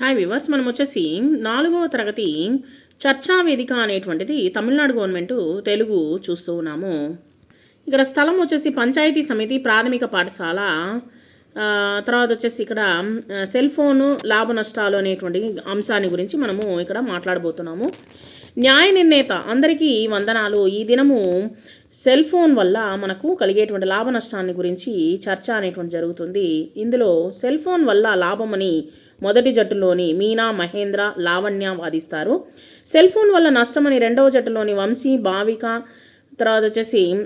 Hi viewers మనం వచ్చేసి నాలుగవ తరగతి చర్చా వేదిక అనేటువంటిది తమిళనాడు గవర్నమెంట్ తెలుగు చూస్తూ ఉన్నాము. ఇక్కడ స్థలం వచ్చేసి పంచాయతీ సమితి ప్రాథమిక పాఠశాల తర్వాత వచ్చేసి ఇక్కడ సెల్ ఫోను లాభ నష్టాలు అనేటువంటి అంశాన్ని గురించి మనము ఇక్కడ మాట్లాడబోతున్నాము. న్యాయ నిర్ణేత అందరికీ వందనాలు. ఈ దినము సెల్ ఫోన్ వల్ల మనకు కలిగేటువంటి లాభ నష్టాన్ని గురించి చర్చ అనేటువంటి జరుగుతుంది. ఇందులో సెల్ ఫోన్ వల్ల లాభమని మొదటి జట్టులోని మీనా మహేంద్ర లావణ్య వాదిస్తారు. సెల్ ఫోన్ వల్ల నష్టమని రెండవ జట్టులోని వంశీ భావిక తర్వాత వచ్చేసి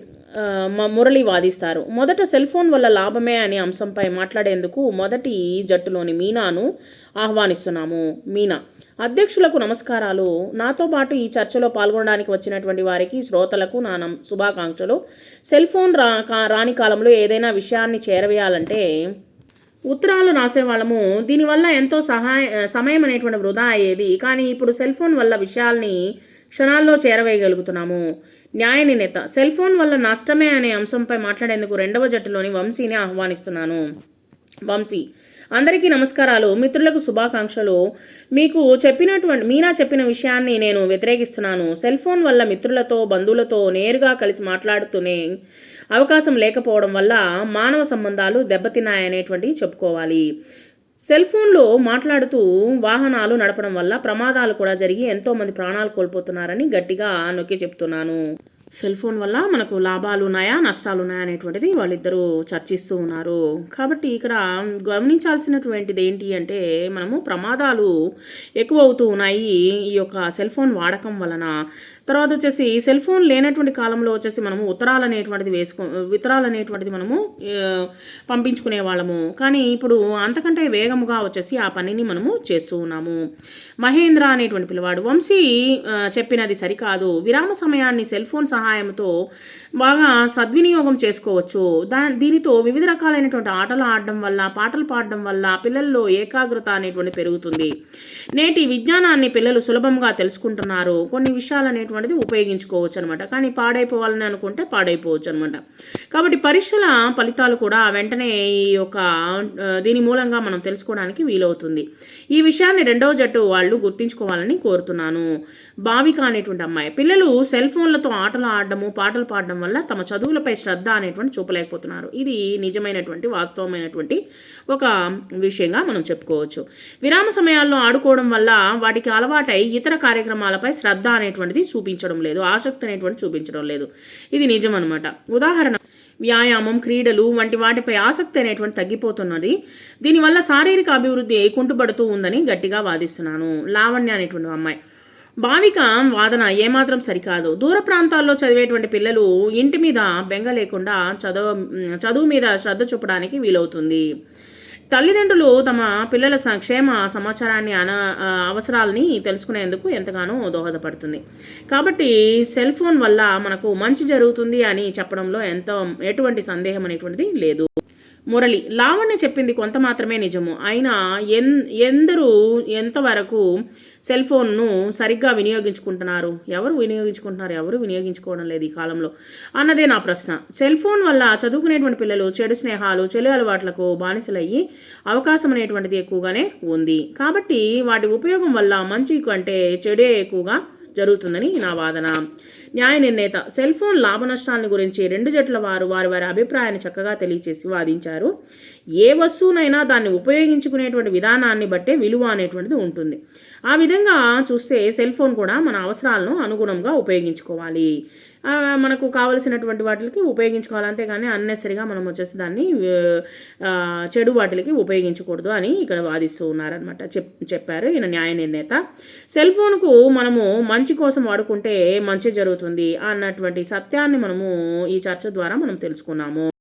మురళి వాదిస్తారు. మొదట సెల్ ఫోన్ వల్ల లాభమే అనే అంశంపై మాట్లాడేందుకు మొదటి జట్టులోని మీనాను ఆహ్వానిస్తున్నాము. మీనా అధ్యక్షులకు నమస్కారాలు. నాతో పాటు ఈ చర్చలో పాల్గొనడానికి వచ్చినటువంటి వారికి శ్రోతలకు నా నమ్- శుభాకాంక్షలు. సెల్ ఫోన్ రా కా- రాని కాలంలో ఏదైనా విషయాన్ని చేరవేయాలంటే ఉత్తరాలు రాసేవాళ్ళము. దీనివల్ల ఎంతో సహాయ సమయం అనేటువంటి వృధా అయ్యేది. కానీ ఇప్పుడు సెల్ ఫోన్ వల్ల విషయాల్ని క్షణాల్లో చేరవేయగలుగుతున్నాము. న్యాయ నిర్ణేత సెల్ ఫోన్ వల్ల నష్టమే అనే అంశంపై మాట్లాడేందుకు రెండవ జట్టులోని వంశీని ఆహ్వానిస్తున్నాను. వంశీ అందరికీ నమస్కారాలు. మిత్రులకు శుభాకాంక్షలు. మీకు చెప్పినటువంటి మీనా చెప్పిన విషయాన్ని నేను వ్యతిరేకిస్తున్నాను. సెల్ ఫోన్ వల్ల మిత్రులతో బంధువులతో నేరుగా కలిసి మాట్లాడుతూనే అవకాశం లేకపోవడం వల్ల మానవ సంబంధాలు దెబ్బతిన్నాయనేటువంటి చెప్పుకోవాలి. సెల్ ఫోన్లో మాట్లాడుతూ వాహనాలు నడపడం వల్ల ప్రమాదాలు కూడా జరిగి ఎంతోమంది ప్రాణాలు కోల్పోతున్నారని గట్టిగా నొక్కి చెప్తున్నాను. సెల్ ఫోన్ వల్ల మనకు లాభాలు ఉన్నాయా నష్టాలు ఉన్నాయా అనేటువంటిది వాళ్ళిద్దరూ చర్చిస్తూ ఉన్నారు. కాబట్టి ఇక్కడ గమనించాల్సినటువంటిది ఏంటి అంటే మనము ప్రమాదాలు ఎక్కువ అవుతూ ఉన్నాయి ఈ యొక్క సెల్ ఫోన్ వాడకం వలన. తర్వాత వచ్చేసి సెల్ ఫోన్ లేనటువంటి కాలంలో వచ్చేసి మనము ఉత్తరాలు అనేటువంటిది వేసుకో ఉత్తరాలు అనేటువంటిది మనము పంపించుకునే వాళ్ళము. కానీ ఇప్పుడు అంతకంటే వేగముగా వచ్చేసి ఆ పనిని మనము చేస్తూ ఉన్నాము. మహేంద్ర అనేటువంటి పిల్లవాడు వంశీ చెప్పినది సరికాదు. విరామ సమయాన్ని సెల్ ఫోన్ సహాయంతో బాగా సద్వినియోగం చేసుకోవచ్చు. దా దీనితో వివిధ రకాలైనటువంటి ఆటలు ఆడడం వల్ల పాటలు పాడడం వల్ల పిల్లల్లో ఏకాగ్రత అనేటువంటి పెరుగుతుంది. నేటి విజ్ఞానాన్ని పిల్లలు సులభంగా తెలుసుకుంటున్నారు. కొన్ని విషయాలు అనేటువంటిది ఉపయోగించుకోవచ్చు అనమాట కానీ పాడైపోవాలని అనుకుంటే పాడైపోవచ్చు అనమాట కాబట్టి పరీక్షల ఫలితాలు కూడా వెంటనే ఈ యొక్క దీని మూలంగా మనం తెలుసుకోవడానికి వీలవుతుంది. ఈ విషయాన్ని రెండవ జట్టు వాళ్ళు గుర్తించుకోవాలని కోరుతున్నాను. భావిక అనేటువంటి అమ్మాయి. పిల్లలు సెల్ ఫోన్లతో ఆటలు ఆడడము పాటలు పాడడం వల్ల తమ చదువులపై శ్రద్ధ అనేటువంటి చూపలేకపోతున్నారు. ఇది నిజమైనటువంటి వాస్తవమైనటువంటి ఒక విషయంగా మనం చెప్పుకోవచ్చు. విరామ సమయాల్లో ఆడుకోవడం వల్ల వాటికి అలవాటై ఇతర కార్యక్రమాలపై శ్రద్ధ అనేటువంటిది చూపించడం లేదు. ఆసక్తి అనేటువంటి చూపించడం లేదు. ఇది నిజం అనమాట ఉదాహరణ వ్యాయామం క్రీడలు వంటి వాటిపై ఆసక్తి అనేటువంటి తగ్గిపోతున్నది. దీనివల్ల శారీరక అభివృద్ధి కుంటుపడుతూ ఉందని గట్టిగా వాదిస్తున్నాను. లావణ్య అనేటువంటి అమ్మాయి. భావిక వాదన ఏమాత్రం సరికాదు. దూర ప్రాంతాల్లో చదివేటువంటి పిల్లలు ఇంటి మీద బెంగ లేకుండా చదువు చదువు మీద శ్రద్ధ చూపడానికి వీలవుతుంది. తల్లిదండ్రులు తమ పిల్లల సంక్షేమ సమాచారాన్ని అన అవసరాలని తెలుసుకునేందుకు ఎంతగానో దోహదపడుతుంది. కాబట్టి సెల్ ఫోన్ వల్ల మనకు మంచి జరుగుతుంది అని చెప్పడంలో ఎంతో ఎటువంటి సందేహం అనేటువంటిది లేదు. మురళి లావణ్య చెప్పింది కొంత మాత్రమే నిజము. అయినా ఎన్ ఎందరూ ఎంతవరకు సెల్ ఫోన్ను సరిగ్గా వినియోగించుకుంటున్నారు? ఎవరు వినియోగించుకుంటున్నారు? ఎవరు వినియోగించుకోవడం లేదు ఈ కాలంలో? అన్నదే నా ప్రశ్న. సెల్ ఫోన్ వల్ల చదువుకునేటువంటి పిల్లలు చెడు స్నేహాలు చెడు అలవాట్లకు బానిసలయ్యి అవకాశం అనేటువంటిది ఎక్కువగానే ఉంది. కాబట్టి వాటి ఉపయోగం వల్ల మంచి కంటే చెడే ఎక్కువగా జరుగుతుందని నా వాదన. న్యాయ నిర్ణేత. సెల్ ఫోన్ లాభ నష్టాలను గురించి రెండు జట్ల వారు వారి వారి అభిప్రాయాన్ని చక్కగా తెలియచేసి వాదించారు. ఏ వస్తువునైనా దాన్ని ఉపయోగించుకునేటువంటి విధానాన్ని బట్టే విలువ అనేటువంటిది ఉంటుంది. ఆ విధంగా చూస్తే సెల్ ఫోన్ కూడా మన అవసరాలను అనుగుణంగా ఉపయోగించుకోవాలి. మనకు కావలసినటువంటి వాటికి ఉపయోగించుకోవాలి. అంతేగాని అన్నెసరిగా మనం వచ్చేసి దాన్ని చెడు వాటికి ఉపయోగించకూడదు అని ఇక్కడ వాదిస్తూ ఉన్నారనమాట చెప్ చెప్పారు ఈయన న్యాయ నిర్ణేత. సెల్ ఫోన్కు మనము మంచి కోసం వాడుకుంటే మంచి జరుగుతుంది అన్నటువంటి సత్యాన్ని మనము ఈ చర్చ ద్వారా మనం తెలుసుకున్నాము.